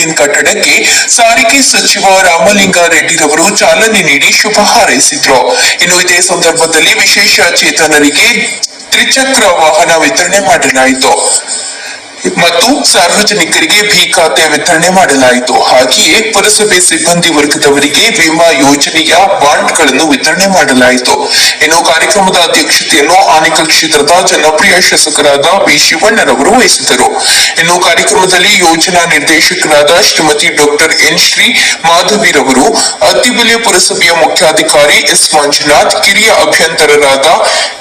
Canteen ಕಟ್ಟಡಕ್ಕೆ ಸಾರಿಗೆ ಸಚಿವ ರಾಮಲಿಂಗಾರೆಡ್ಡಿರವರು ಚಾಲನೆ ನೀಡಿ ಶುಭ ಹಾರೈಸಿದ್ರು. ಇನ್ನು ಇದೇ ಸಂದರ್ಭದಲ್ಲಿ ವಿಶೇಷ ಚೇತನರಿಗೆ ತ್ರಿಚಕ್ರ ವಾಹನ ವಿತರಣೆ ಮಾಡಲಾಯಿತು. ಮತ್ತು ಸಾರ್ವಜನಿಕರಿಗೆ ಬಿ ಖಾತೆ ವಿತರಣೆ ಮಾಡಲಾಯಿತು. ಹಾಗೆಯೇ ಪುರಸಭೆ ಸಿಬ್ಬಂದಿ ವರ್ಗದವರಿಗೆ ವಿಮಾ ಯೋಜನೆಯ ಬಾಂಡ್ಗಳನ್ನು ವಿತರಣೆ ಮಾಡಲಾಯಿತು. ಇನ್ನು ಕಾರ್ಯಕ್ರಮದ ಅಧ್ಯಕ್ಷತೆಯನ್ನು ಆನೇಕಲ್ ಕ್ಷೇತ್ರದ ಜನಪ್ರಿಯ ಶಾಸಕರಾದ ಬಿ ಶಿವಣ್ಣರವರು ವಹಿಸಿದರು ಇನ್ನು ಕಾರ್ಯಕ್ರಮದಲ್ಲಿ ಯೋಜನಾ ನಿರ್ದೇಶಕರಾದ ಶ್ರೀಮತಿ ಡಾಕ್ಟರ್ ಎನ್ ಶ್ರೀ ಮಾಧವಿರವರು ಅತ್ತಿಬೆಲೆ ಪುರಸಭೆಯ ಮುಖ್ಯಾಧಿಕಾರಿ ಎಸ್ ಮಂಜುನಾಥ್, ಕಿರಿಯ ಅಭ್ಯಂತರರಾದ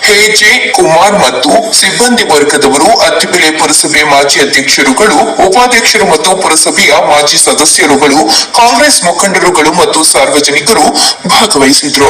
ಕೆಜೆ ಕುಮಾರ್ ಮತ್ತು ಸಿಬ್ಬಂದಿ ವರ್ಗದವರು ಅತ್ತಿಬೆಲೆ ಪುರಸಭೆ ಅಧ್ಯಕ್ಷರುಗಳು ಉಪಾಧ್ಯಕ್ಷರು ಮತ್ತು ಪುರಸಭೆಯ ಮಾಜಿ ಸದಸ್ಯರುಗಳು ಕಾಂಗ್ರೆಸ್ ಮುಖಂಡರುಗಳು ಮತ್ತು ಸಾರ್ವಜನಿಕರು ಭಾಗವಹಿಸಿದ್ರು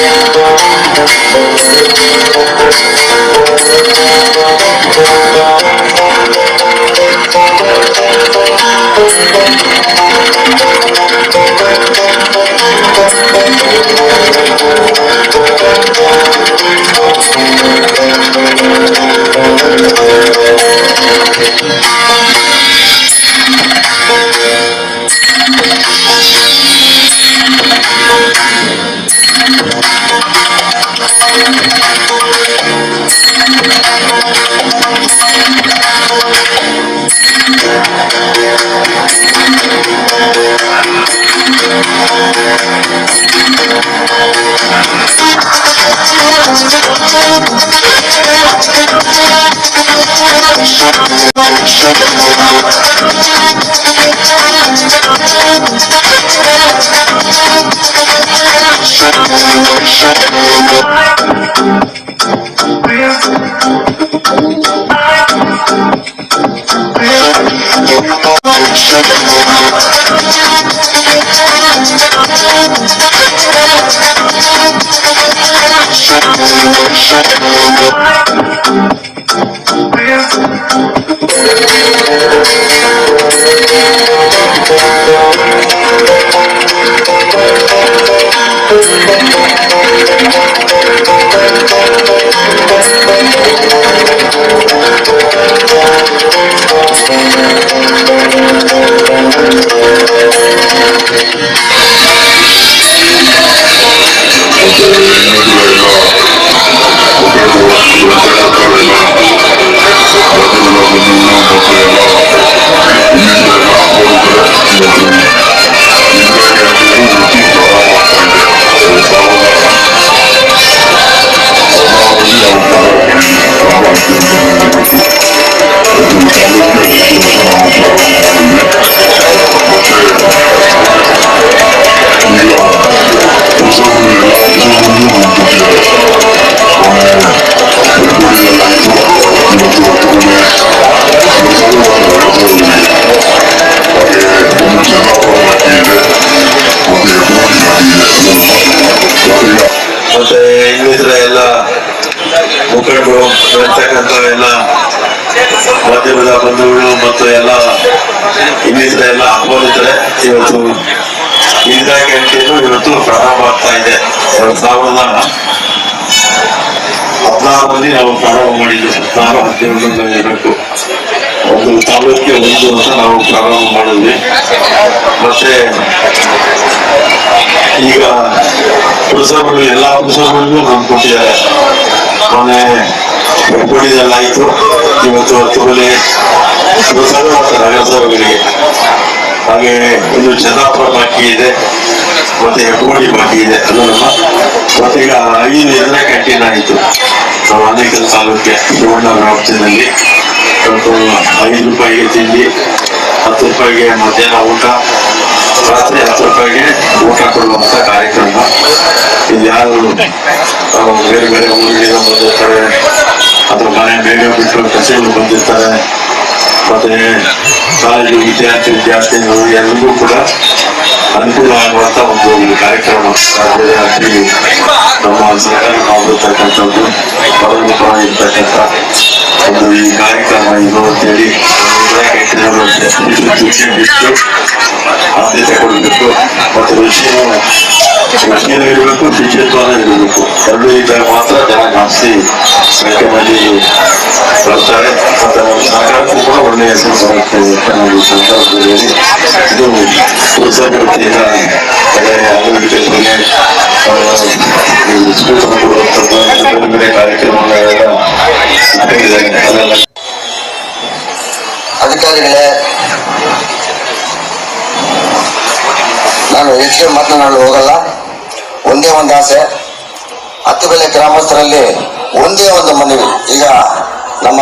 ಮತ್ತೆ Thank you. ಮತ್ತು ಎಲ್ಲ ಇನ್ನಿತರ ಎಲ್ಲ ಆಹ್ವಾನಿತರೆ ಇವತ್ತು ಇಂದಿರಾ ಕ್ಯಾಂಟೀನು ಇವತ್ತು ಪ್ರಾರಂಭ ಆಗ್ತಾ ಇದೆ. ಎರಡು ಸಾವಿರದ ಹದಿನಾರರಲ್ಲಿ ನಾವು ಪ್ರಾರಂಭ ಮಾಡಿದ್ವಿ ಹದಿನಾರು ಹದಿನೇಳು ಇರಬೇಕು. ಒಂದು ತಾಲೂಕಿಗೆ ಒಂದು ಅಂತ ನಾವು ಪ್ರಾರಂಭ ಮಾಡಿದ್ವಿ. ಮತ್ತೆ ಈಗ ಪುರಸಭೆಗಳು, ಎಲ್ಲ ಪುರಸಭೆಗಳಿಗೂ ನಾನು ಕೊಟ್ಟಿದ್ದಾರೆ. ಮೊನ್ನೆ ಹೆಬ್ಬಳ್ಳಿದಲ್ಲಾಯ್ತು ಇವತ್ತು ಹತ್ತುಬಲಿ ಪುರಸಭೆ ಮತ್ತು ನಗರಸಭೆಗಳಿಗೆ ಹಾಗೆ ಇದು ಚಂದಾಪುರ ಬಾಕಿ ಇದೆ, ಮತ್ತೆ ಹೆಬ್ಬಳ್ಳಿ ಬಾಕಿ ಇದೆ, ಅದು ನಮ್ಮ ಮತ್ತೀಗ ಐದು ಎದುರ ಕ್ಯಾಂಟೀನ್ ಆಯಿತು ನಾವು ಅನೇಕ ತಾಲೂಕಿಗೆ ಶಿವಣ್ಣ ವ್ಯಾಪ್ತಿನಲ್ಲಿ ಇವತ್ತು ಐದು ರೂಪಾಯಿಗೆ ತಿಂಡಿ, ಹತ್ತು ರೂಪಾಯಿಗೆ ಮಧ್ಯಾಹ್ನ ಊಟ, ರಾತ್ರಿ ಹತ್ತು ರೂಪಾಯಿಗೆ ಊಟ ಕೊಡುವಂಥ ಕಾರ್ಯಕ್ರಮ. ಇಲ್ಲಿ ಯಾರು ಬೇರೆ ಬೇರೆ ಊರುಗಳಿಂದ ಬಂದಿರ್ತಾರೆ ಅಥವಾ ಮನೆ ಬೇಗ ಬಿಟ್ಟು ಕಚೇರಿ ಬಂದಿರ್ತಾರೆ. ಮತ್ತೆ ಕಾಲೇಜು ವಿದ್ಯಾರ್ಥಿ ವಿದ್ಯಾರ್ಥಿನಿಗಳು ಎಲ್ಲರಿಗೂ ಕೂಡ ಅನುಕೂಲ ಆಗುವಂತ ಒಂದು ಕಾರ್ಯಕ್ರಮ ನಮ್ಮ ಸರ್ಕಾರ ಮಾಡಿರ್ತಕ್ಕಂಥದ್ದು ಇರ್ತಕ್ಕಂಥ ಒಂದು ಈ ಕಾರ್ಯಕ್ರಮ ಇದು ಅಂತೇಳಿ ಆದ್ಯತೆ ಕೊಡಬೇಕು. ಮತ್ತು ರುಚಿಯ ರುಚಿಯನ್ನು ಇರಬೇಕು ಶುಚಿತ್ವನ ಇರಬೇಕು ಎರಡು ಇದ್ದಾಗ ಮಾತ್ರ ಜನ ಜಾಸ್ತಿ ಮಂದಿ ಬರ್ತಾರೆ ಮತ್ತು ನಮ್ಮ ಸರ್ಕಾರಕ್ಕೂ ಕೂಡ ಒಳ್ಳೆಯ ಹೆಸರು ಬರುತ್ತೆ ನಾವು ಸಂದರ್ಭದಲ್ಲಿ ಇದು ಪುರಸಭೆ ವತಿಯಿಂದ ಒಳ್ಳೆಯ ಅಭಿವೃದ್ಧಿ ಬಗ್ಗೆ ಆ, ಈ ಸ್ಫೂರ್ತಿ ಕೊಡುವಂಥದ್ದು ಬೇರೆ ಬೇರೆ ಕಾರ್ಯಕ್ರಮಗಳೆಲ್ಲ ಅಧಿಕಾರಿಗಳೇ ನಾನು ಹೆಚ್ಚಿಗೆ ಮಾತನಾಡಲು ಹೋಗಲ್ಲ. ಒಂದೇ ಒಂದು ಆಸೆ. ಹತ್ತು ಬೆಲೆ ಗ್ರಾಮಸ್ಥರಲ್ಲಿ ಒಂದೇ ಒಂದು ಮನವಿ. ಈಗ ನಮ್ಮ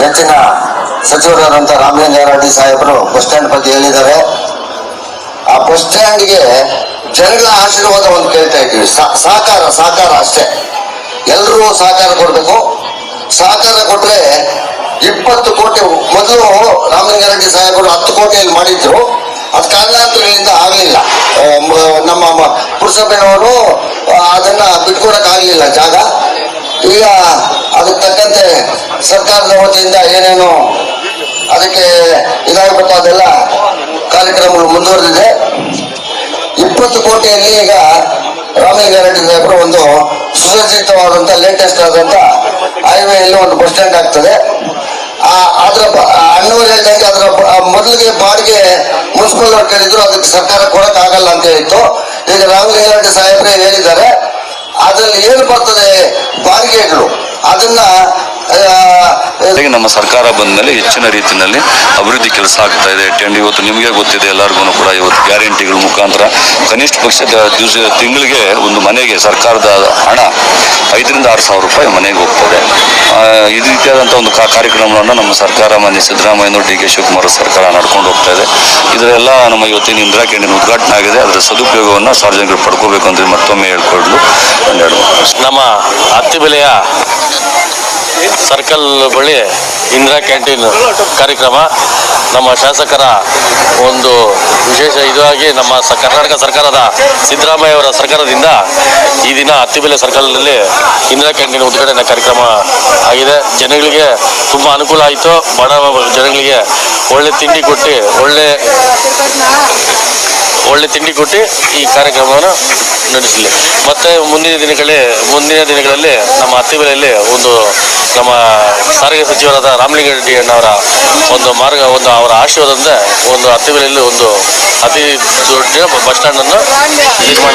ನೆಚ್ಚಿನ ಸಚಿವರಾದಂಥ ರಾಮಲಿಂಗಾರೆಡ್ಡಿ ಸಾಹೇಬರು ಬಸ್ ಸ್ಟ್ಯಾಂಡ್ ಬಗ್ಗೆ ಹೇಳಿದ್ದಾರೆ. ಆ ಬಸ್ ಸ್ಟ್ಯಾಂಡ್ಗೆ ಜನಗಳ ಆಶೀರ್ವಾದ ಒಂದು ಕೇಳ್ತಾ ಇದ್ದೀವಿ. ಸಹಕಾರ ಸಹಕಾರ ಅಷ್ಟೇ. ಎಲ್ಲರೂ ಸಹಕಾರ ಕೊಡಬೇಕು. ಸಹಕಾರ ಕೊಟ್ಟರೆ ಇಪ್ಪತ್ತು ಕೋಟಿ, ಮೊದಲು ರಾಮಲಿಂಗಾರೆಡ್ಡಿ ಸಾಹೇಬರು ಹತ್ತು ಕೋಟಿಯಲ್ಲಿ ಮಾಡಿದ್ರು. ಅದು ಕಾರಣಾಂತರಗಳಿಂದ ಆಗಲಿಲ್ಲ. ನಮ್ಮ ಪುರಸಭೆಯವರು ಅದನ್ನ ಬಿಟ್ಕೊಡಕ್ ಆಗ್ಲಿಲ್ಲ ಜಾಗ. ಈಗ ಅದಕ್ಕೆ ತಕ್ಕಂತೆ ಸರ್ಕಾರದ ವತಿಯಿಂದ ಏನೇನು ಅದಕ್ಕೆ ಇದಾಗಬೇಕು ಅದೆಲ್ಲ ಕಾರ್ಯಕ್ರಮಗಳು ಮುಂದುವರೆದಿದೆ. ಇಪ್ಪತ್ತು ಕೋಟಿಯಲ್ಲಿ ಈಗ ರಾಮಲಿಂಗಾರೆಡ್ಡಿ ಸಾಹೇಬರು ಒಂದು ಸುಸಜ್ಜಿತವಾದಂತ ಲೇಟೆಸ್ಟ್ ಆದಂತ ಹೈವೇ ಇಲ್ಲಿ ಒಂದು ಬಸ್ ಸ್ಟ್ಯಾಂಡ್ ಆಗ್ತದೆ. ಅದ್ರ ಅಣ್ಣವ್ರು ಹೇಳ್ದಂಗೆ ಅದ್ರ ಮೊದಲಿಗೆ ಬಾಡಿಗೆ ಮುನ್ಸಿಪಲ್ ಅವ್ರು ಕೇಳಿದ್ರು ಅದಕ್ಕೆ ಸರ್ಕಾರ ಕೊಡಕ್ ಆಗಲ್ಲ ಅಂತ ಹೇಳಿತ್ತು ಈಗ ರಾಮಲಿಂಗಾರೆಡ್ಡಿ ಸಾಹೇಬ್ರೆ ಹೇಳಿದ್ದಾರೆ. ಅದ್ರಲ್ಲಿ ಏನು ಬರ್ತದೆ? ಬಾಡಿಗೆಗಳು. ಅದನ್ನ ನಮ್ಮ ಸರ್ಕಾರ ಬಂದ ಮೇಲೆ ಹೆಚ್ಚಿನ ರೀತಿಯಲ್ಲಿ ಅಭಿವೃದ್ಧಿ ಕೆಲಸ ಆಗ್ತಾ ಇದೆ. ಟೆಂಡ್ ಇವತ್ತು ನಿಮಗೆ ಗೊತ್ತಿದೆ ಎಲ್ಲರಿಗೂ ಕೂಡ ಇವತ್ತು ಗ್ಯಾರಂಟಿಗಳ ಮುಖಾಂತರ ಕನಿಷ್ಠ ಪಕ್ಷ ದಿವಸ ತಿಂಗಳಿಗೆ ಒಂದು ಮನೆಗೆ ಸರ್ಕಾರದ ಹಣ ಐದರಿಂದ ಆರು ಸಾವಿರ ರೂಪಾಯಿ ಮನೆಗೆ ಹೋಗ್ತದೆ. ಈ ರೀತಿಯಾದಂಥ ಒಂದು ಕಾ- ಕಾರ್ಯಕ್ರಮವನ್ನು ನಮ್ಮ ಸರ್ಕಾರ ಮಾನ್ಯ ಸಿದ್ದರಾಮಯ್ಯ ಡಿ ಕೆ ಶಿವಕುಮಾರ್ ಸರ್ಕಾರ ನಡ್ಕೊಂಡು ಹೋಗ್ತಾ ಇದೆ. ಇದರೆಲ್ಲ ನಮ್ಮ ಇವತ್ತಿನ ಇಂದಿರಾ ಕ್ಯಾಂಟೀನ್ ಉದ್ಘಾಟನೆ ಆಗಿದೆ. ಅದರ ಸದುಪಯೋಗವನ್ನು ಸಾರ್ವಜನಿಕರು ಪಡ್ಕೋಬೇಕು ಅಂತ ಮತ್ತೊಮ್ಮೆ ಹೇಳ್ಕೊಡ್ಲು. ಒಂದೆರಡು ನಮ್ಮ ಹತ್ತಿ ಬೆಲೆಯ ಸರ್ಕಲ್ ಬಳಿ ಇಂದಿರಾ ಕ್ಯಾಂಟೀನ್ ಕಾರ್ಯಕ್ರಮ. ನಮ್ಮ ಶಾಸಕರ ಒಂದು ವಿಶೇಷ ಇದಾಗಿ ನಮ್ಮ ಸ- ಕರ್ನಾಟಕ ಸರ್ಕಾರದ ಸಿದ್ದರಾಮಯ್ಯ ಅವರ ಸರ್ಕಾರದಿಂದ ಈ ದಿನ ಹತ್ತಿಬೆಲೆ ಸರ್ಕಲ್ನಲ್ಲಿ ಇಂದಿರಾ ಕ್ಯಾಂಟೀನ್ ಉದ್ಘಾಟನೆ ಕಾರ್ಯಕ್ರಮ ಆಗಿದೆ. ಜನಗಳಿಗೆ ತುಂಬ ಅನುಕೂಲ ಆಯಿತು. ಬಡ ಜನಗಳಿಗೆ ಒಳ್ಳೆ ತಿಂಡಿ ಕೊಟ್ಟು ಒಳ್ಳೆ ಒಳ್ಳೆ ತಿಂಡಿ ಕೊಟ್ಟು ಈ ಕಾರ್ಯಕ್ರಮವನ್ನು ನಡೆಸಲಿ. ಮತ್ತೆ ಮುಂದಿನ ದಿನಗಳಲ್ಲಿ ಮುಂದಿನ ದಿನಗಳಲ್ಲಿ ನಮ್ಮ ಅತ್ತಿಬೆಲೆಯಲ್ಲಿ ಒಂದು ನಮ್ಮ ಸಾರಿಗೆ ಸಚಿವರಾದ ರಾಮಲಿಂಗಾರೆಡ್ಡಿ ಅಣ್ಣವರ ಒಂದು ಮಾರ್ಗ, ಒಂದು ಅವರ ಆಶೀರ್ವಾದದಿಂದ ಒಂದು ಅತ್ತಿಬೆಲೆಯಲ್ಲಿ ಒಂದು ಅತಿ ದೊಡ್ಡ ಬಸ್ ಸ್ಟ್ಯಾಂಡನ್ನು ನಿರ್ಮಾಣ